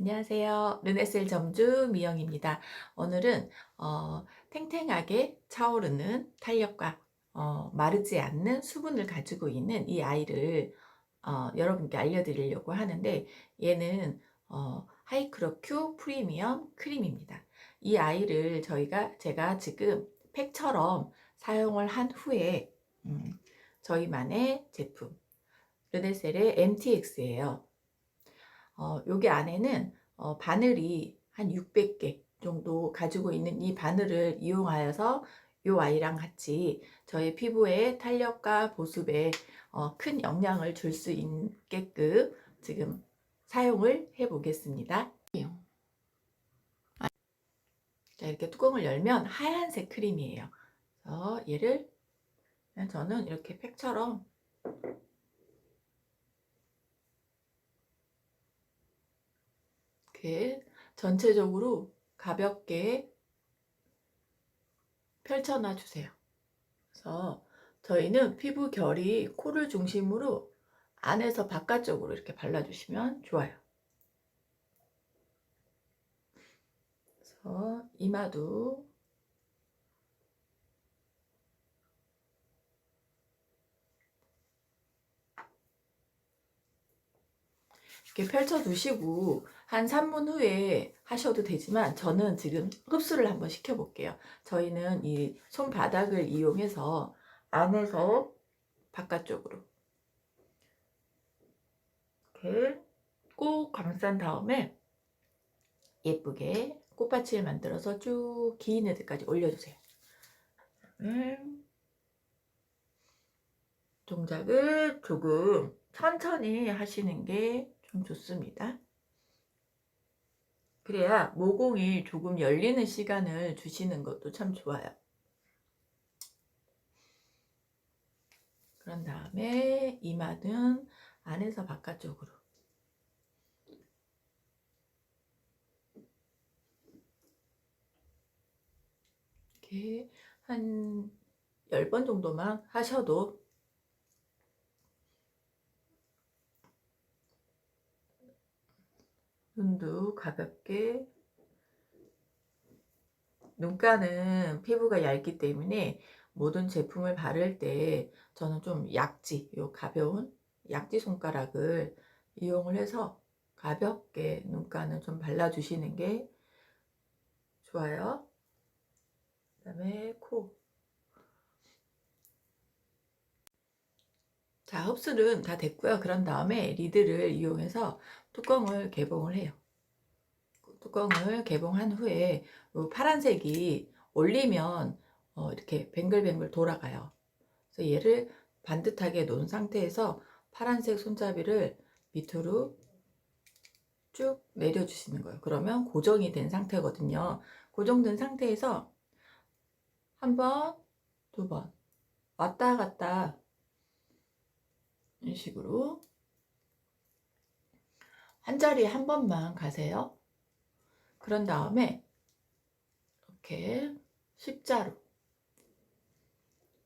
안녕하세요. 르네셀 점주 미영입니다. 오늘은 어, 탱탱하게 차오르는 탄력과 어, 마르지 않는 수분을 가지고 있는 이 아이를 어, 여러분께 알려드리려고 하는데 얘는 어, 하이크로큐 프리미엄 크림입니다. 이 아이를 저희가 제가 지금 팩처럼 사용을 한 후에 음, 저희만의 제품 르네셀의 MTX예요. 어, 여기 안에는 어, 바늘이 한 600개 정도 가지고 있는 이 바늘을 이용하여서 이 아이랑 같이 저의 피부의 탄력과 보습에 어, 큰 영향을 줄 수 있게끔 지금 사용을 해 보겠습니다. 자, 이렇게 뚜껑을 열면 하얀색 크림이에요. 그래서 얘를 저는 이렇게 팩처럼 이렇게 전체적으로 가볍게 펼쳐놔 주세요. 그래서 저희는 피부 결이 코를 중심으로 안에서 바깥쪽으로 이렇게 발라주시면 좋아요. 그래서 이마도 이렇게 펼쳐 두시고 한 3분 후에 하셔도 되지만 저는 지금 흡수를 한번 시켜 볼게요. 저희는 이 손바닥을 이용해서 안에서 바깥쪽으로 이렇게 꼭 감싼 다음에 예쁘게 꽃받침을 만들어서 쭉 긴 애들까지 올려주세요. 음, 동작을 조금 천천히 하시는 게 좀 좋습니다. 그래야 모공이 조금 열리는 시간을 주시는 것도 참 좋아요. 그런 다음에 이마는 안에서 바깥쪽으로 이렇게 한 10번 정도만 하셔도 눈도 가볍게 눈가는 피부가 얇기 때문에 모든 제품을 바를 때 저는 좀 약지, 요 가벼운 약지 손가락을 이용을 해서 가볍게 눈가는 좀 발라주시는 게 좋아요. 그 다음에 코. 자, 흡수는 다 됐고요. 그런 다음에 리드를 이용해서 뚜껑을 개봉을 해요. 뚜껑을 개봉한 후에 요 파란색이 올리면 어, 이렇게 뱅글뱅글 돌아가요. 그래서 얘를 반듯하게 놓은 상태에서 파란색 손잡이를 밑으로 쭉 내려주시는 거예요. 그러면 고정이 된 상태거든요. 고정된 상태에서 한 번, 두 번, 왔다 갔다 이런 식으로 한 자리에 한 번만 가세요. 그런 다음에 이렇게 십자로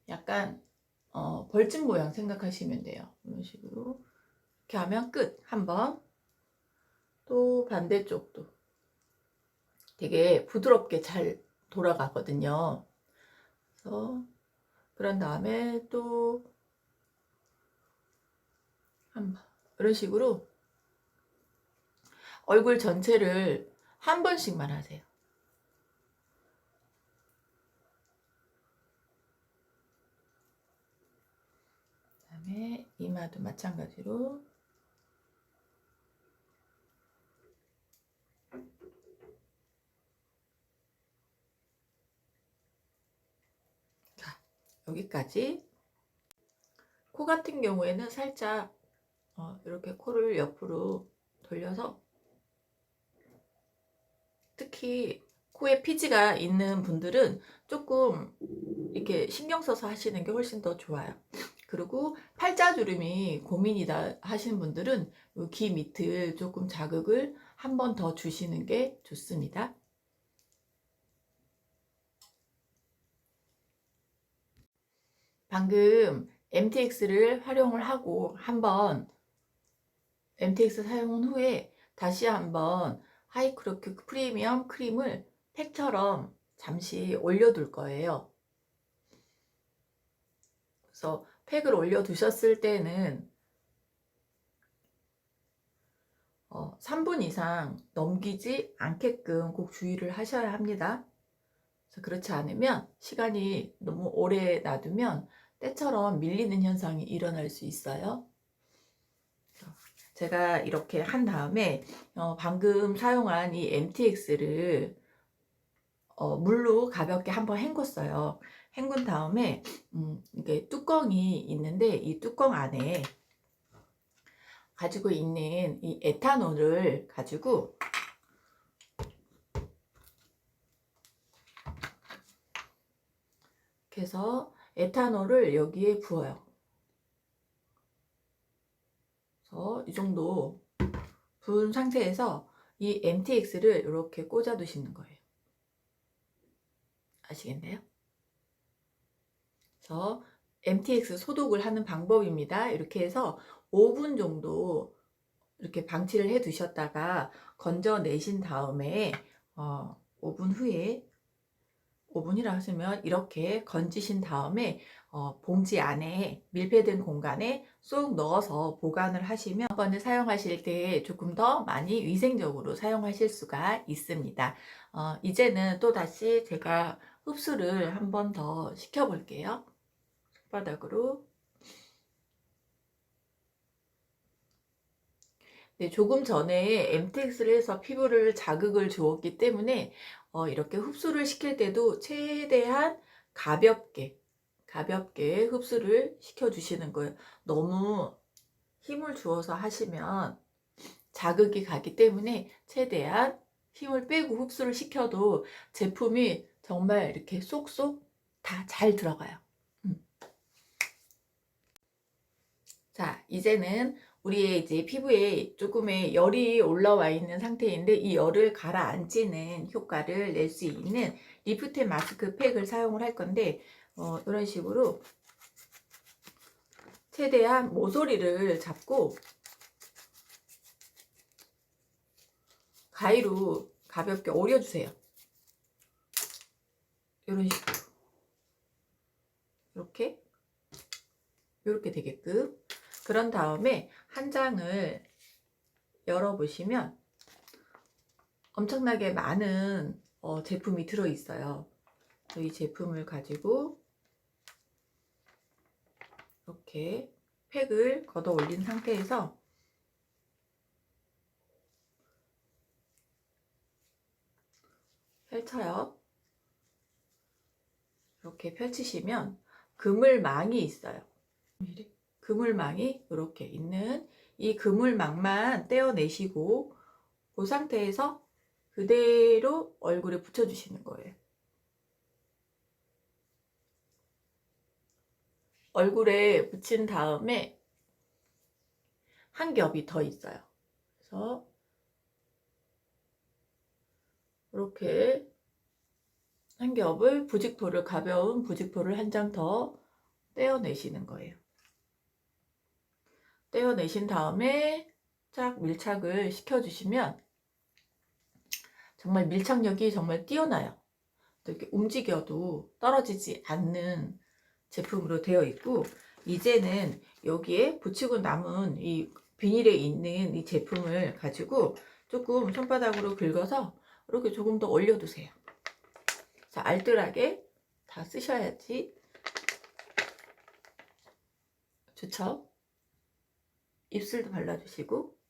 약간 어, 벌집 모양 생각하시면 돼요. 이런 식으로 이렇게 하면 끝. 한 번. 또 반대쪽도 되게 부드럽게 잘 돌아가거든요. 그래서 그런 다음에 또 이런 식으로 얼굴 전체를 한 번씩만 하세요. 그다음에 이마도 마찬가지로 자, 여기까지 코 같은 경우에는 살짝 어, 이렇게 코를 옆으로 돌려서 특히 코에 피지가 있는 분들은 조금 이렇게 신경 써서 하시는 게 훨씬 더 좋아요. 그리고 팔자주름이 고민이다 하시는 분들은 귀 밑을 조금 자극을 한 번 더 주시는 게 좋습니다. 방금 MTX를 활용을 하고 한번 MTX 사용 후에 다시 한번 하이크로큐 프리미엄 크림을 팩처럼 잠시 올려둘 거예요. 그래서 팩을 올려두셨을 때는 어, 3분 이상 넘기지 않게끔 꼭 주의를 하셔야 합니다. 그렇지 않으면 시간이 너무 오래 놔두면 때처럼 밀리는 현상이 일어날 수 있어요. 제가 이렇게 한 다음에 어, 방금 사용한 이 MTX를 어, 물로 가볍게 한번 헹궜어요. 헹군 다음에 음, 이게 뚜껑이 있는데 이 뚜껑 안에 가지고 있는 이 에탄올을 가지고 해서 에탄올을 여기에 부어요. 그래서 이 정도 부은 상태에서 이 MTX를 이렇게 꽂아 두시는 거예요. 아시겠나요? 그래서 MTX 소독을 하는 방법입니다. 이렇게 해서 5분 정도 이렇게 방치를 해 두셨다가 건져내신 다음에 어, 5분 후에 5분이라 하시면 이렇게 건지신 다음에 어, 봉지 안에 밀폐된 공간에 쏙 넣어서 보관을 하시면 한 번을 사용하실 때 조금 더 많이 위생적으로 사용하실 수가 있습니다. 어, 이제는 또 다시 제가 흡수를 한 번 더 시켜 볼게요. 손바닥으로 네, 조금 전에 MTX를 해서 피부를 자극을 주었기 때문에 어, 이렇게 흡수를 시킬 때도 최대한 가볍게 가볍게 흡수를 시켜 주시는 거예요. 너무 힘을 주어서 하시면 자극이 가기 때문에 최대한 힘을 빼고 흡수를 시켜도 제품이 정말 이렇게 쏙쏙 다 잘 들어가요. 음. 자, 이제는 우리의 이제 피부에 조금의 열이 올라와 있는 상태인데 이 열을 가라앉히는 효과를 낼 수 있는 리프트 마스크 팩을 사용을 할 건데 어, 이런 식으로 최대한 모서리를 잡고 가위로 가볍게 오려주세요. 이런 식으로. 이렇게. 이렇게 되게끔 그런 다음에 한 장을 열어보시면 엄청나게 많은 어, 제품이 들어있어요. 이 제품을 가지고 이렇게 팩을 걷어 올린 상태에서 펼쳐요. 이렇게 펼치시면 그물망이 있어요. 그물망이 이렇게 있는 이 그물망만 떼어내시고 그 상태에서 그대로 얼굴에 붙여주시는 거예요. 얼굴에 붙인 다음에 한 겹이 더 있어요. 그래서 이렇게 한 겹을 부직포를 가벼운 부직포를 한 장 더 떼어내시는 거예요. 떼어내신 다음에 쫙 밀착을 시켜주시면 정말 밀착력이 정말 뛰어나요. 이렇게 움직여도 떨어지지 않는 제품으로 되어 있고 이제는 여기에 붙이고 남은 이 비닐에 있는 이 제품을 가지고 조금 손바닥으로 긁어서 이렇게 조금 더 올려두세요. 자, 알뜰하게 다 쓰셔야지 좋죠? 입술도 발라주시고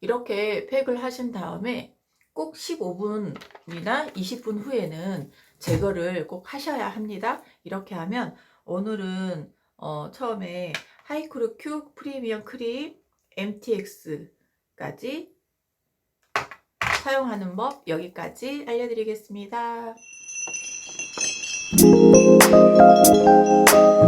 이렇게 팩을 하신 다음에 꼭 15분이나 20분 후에는 제거를 꼭 하셔야 합니다. 이렇게 하면 오늘은 어, 처음에 하이크루 큐 프리미엄 크림 MTX까지 사용하는 법 여기까지 알려드리겠습니다. Música